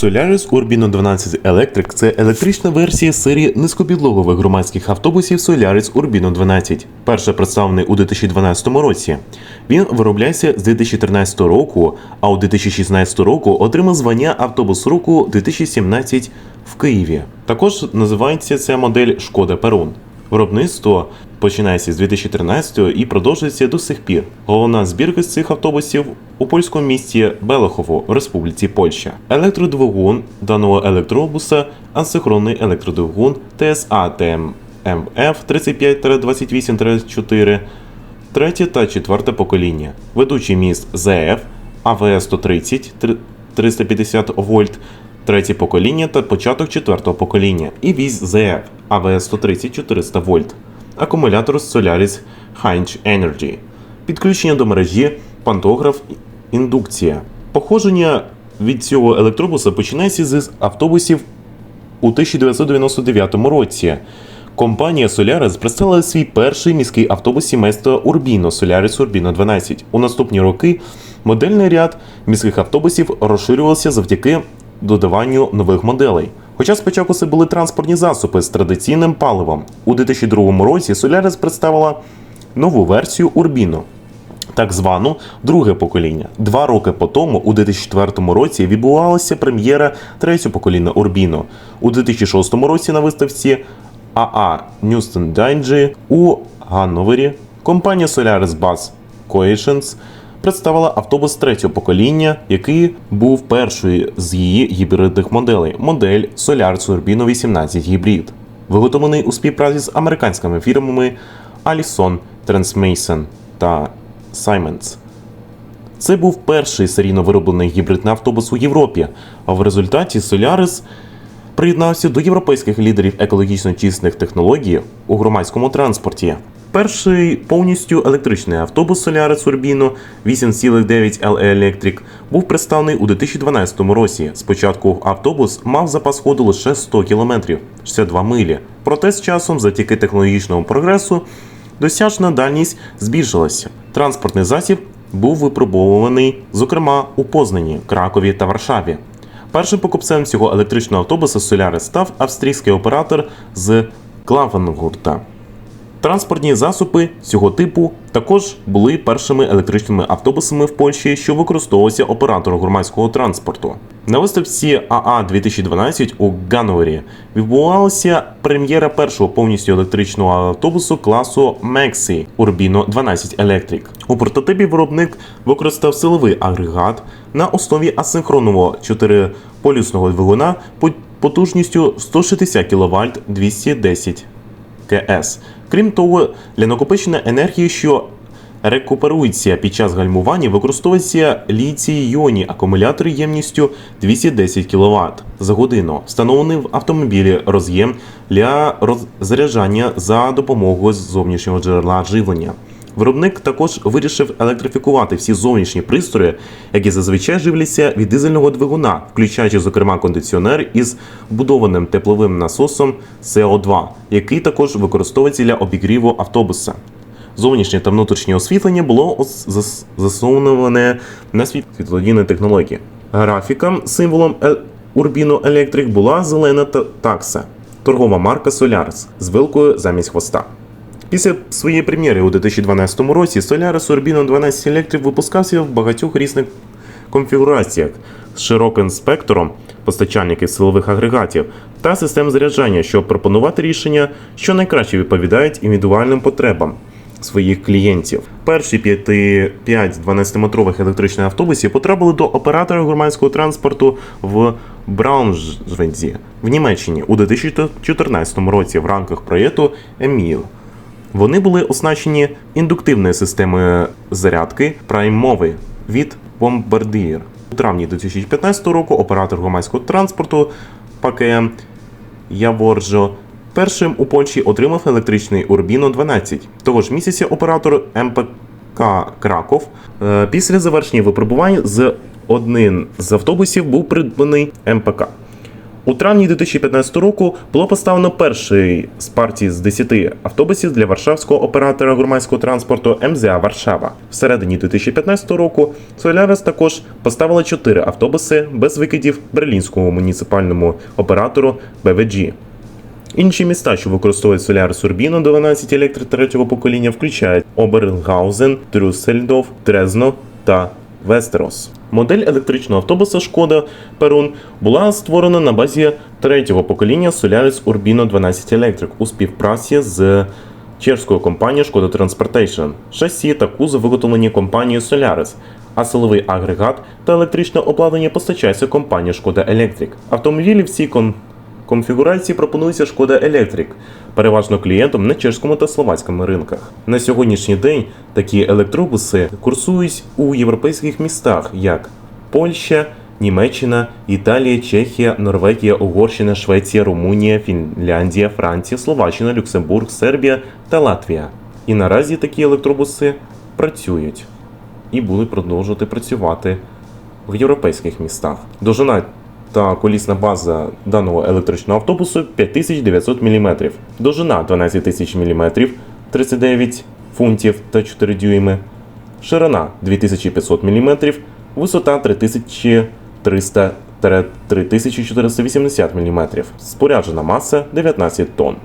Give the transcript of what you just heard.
Solaris Urbino 12 Electric – це електрична версія серії низькопідлогових громадських автобусів Solaris Urbino 12, перше представлений у 2012 році. Він виробляється з 2013 року, а у 2016 року отримав звання автобус року 2017 в Києві. Також називається ця модель Шкода Перун. Виробництво починається з 2013 і продовжується до сих пір. Головна збірка з цих автобусів у польському місті Белехово Республіці Польща. Електродвигун даного електробуса асинхронний електродвигун ТСА ТМФ 35-28-4, третє та четверте покоління. Ведучий міст ЗФ АВС 130 350 вольт, третє покоління та початок четвертого покоління і віз ЗФ АВС 130 400 вольт. Акумулятор Solaris Hynch Energy. Підключення до мережі, пантограф, індукція. Походження від цього електробуса починається з автобусів у 1999 році. Компанія Solaris представила свій перший міський автобус сімейства Urbino Solaris Urbino 12. У наступні роки модельний ряд міських автобусів розширювався завдяки додаванню нових моделей. Хоча спочатку це були транспортні засоби з традиційним паливом. У 2002 році Solaris представила нову версію Urbino, так звану друге покоління. Два роки по тому, у 2004 році, відбувалася прем'єра третього покоління Urbino. У 2006 році на виставці АА Newston Dyngy у Ганновері компанія Solaris Bus Coalitions представила автобус третього покоління, який був першою з її гібридних моделей модель Solaris Urbino 18 Hybrid, виготовлений у співпраці з американськими фірмами Allison Transmason та Siemens. Це був перший серійно вироблений гібридний автобус у Європі, а в результаті Solaris приєднався до європейських лідерів екологічно чистих технологій у громадському транспорті. Перший повністю електричний автобус Solaris Urbino 8,9 LE Electric був представлений у 2012 році. Спочатку автобус мав запас ходу лише 100 км 62 милі. Проте з часом, завдяки технологічному прогресу, досяжна дальність збільшилася. Транспортний засіб був випробовуваний, зокрема у Познані, Кракові та Варшаві. Першим покупцем цього електричного автобуса Solaris став австрійський оператор з Клавенгурта. Транспортні засоби цього типу також були першими електричними автобусами в Польщі, що використовувалися оператором громадського транспорту. На виставці АА 2012 у Ганновері відбувалася прем'єра першого повністю електричного автобусу класу Maxi Urbino 12 Electric. У прототипі виробник використав силовий агрегат на основі асинхронного 4-полюсного двигуна потужністю 160 кВт 210 КС. Крім того, для накопичення енергії, що рекуперується під час гальмування, використовується ліцій-йонні акумулятори ємністю 210 кВт за годину, встановлений в автомобілі роз'єм для розряджання за допомогою зовнішнього джерела живлення. Виробник також вирішив електрифікувати всі зовнішні пристрої, які зазвичай живляться від дизельного двигуна, включаючи, зокрема, кондиціонер із вбудованим тепловим насосом СО2, який також використовується для обігріву автобуса. Зовнішнє та внутрішнє освітлення було засноване на світ- світлодійної технології. Графіком, символом е- Urbino Electric була зелена такса, торгова марка Solaris з вилкою замість хвоста. Після своєї прем'єри у 2012 році Solaris Urbino 12 Electric випускався в багатьох різних конфігураціях з широким спектром постачальників силових агрегатів та систем заряджання, щоб пропонувати рішення, що найкраще відповідають індивідуальним потребам своїх клієнтів. Перші 5 12-метрових електричних автобусів потрапили до оператора громадського транспорту в Брауншвензі в Німеччині у 2014 році в рамках проєкту Еміл. Вони були оснащені індуктивною системою зарядки Movi від Bombardier. У травні 2015 року оператор громадського транспорту ПКМ Яворжо першим у Польщі отримав електричний Urbino 12. Того ж місяця оператор МПК Краков е, після завершення випробувань з одним з автобусів був придбаний МПК. У травні 2015 року було поставлено перший з партії з 10 автобусів для варшавського оператора громадського транспорту МЗА Варшава. Всередині 2015 року Солярис також поставила 4 автобуси без викидів берлінському муніципальному оператору БВГ. Інші міста, що використовують Solaris Urbino 12 електрик третього покоління, включають Обернгаузен, Трюссельдов, Трезно та Вестерос. Модель електричного автобуса Шкода Перун була створена на базі третього покоління Solaris Urbino 12 Electric у співпраці з чешською компанією Шкода Transportation. Шасі та кузов виготовлені компанією Solaris, а силовий агрегат та електричне обладнання постачається компанією Шкода Electric. Автомобілі всі кон конфігурації пропонується Шкода Electric, переважно клієнтам на чешському та словацькому ринках. На сьогоднішній день такі електробуси курсують у європейських містах, як Польща, Німеччина, Італія, Чехія, Норвегія, Угорщина, Швеція, Румунія, Фінляндія, Франція, Словаччина, Люксембург, Сербія та Латвія. І наразі такі електробуси працюють і будуть продовжувати працювати в європейських містах. Довжина та колісна база даного електричного автобусу 5900 мм, довжина 12000 мм, 39 фунтів та 4 дюйми, ширина 2500 мм, висота 3300 3480 мм, споряджена маса 19 тонн.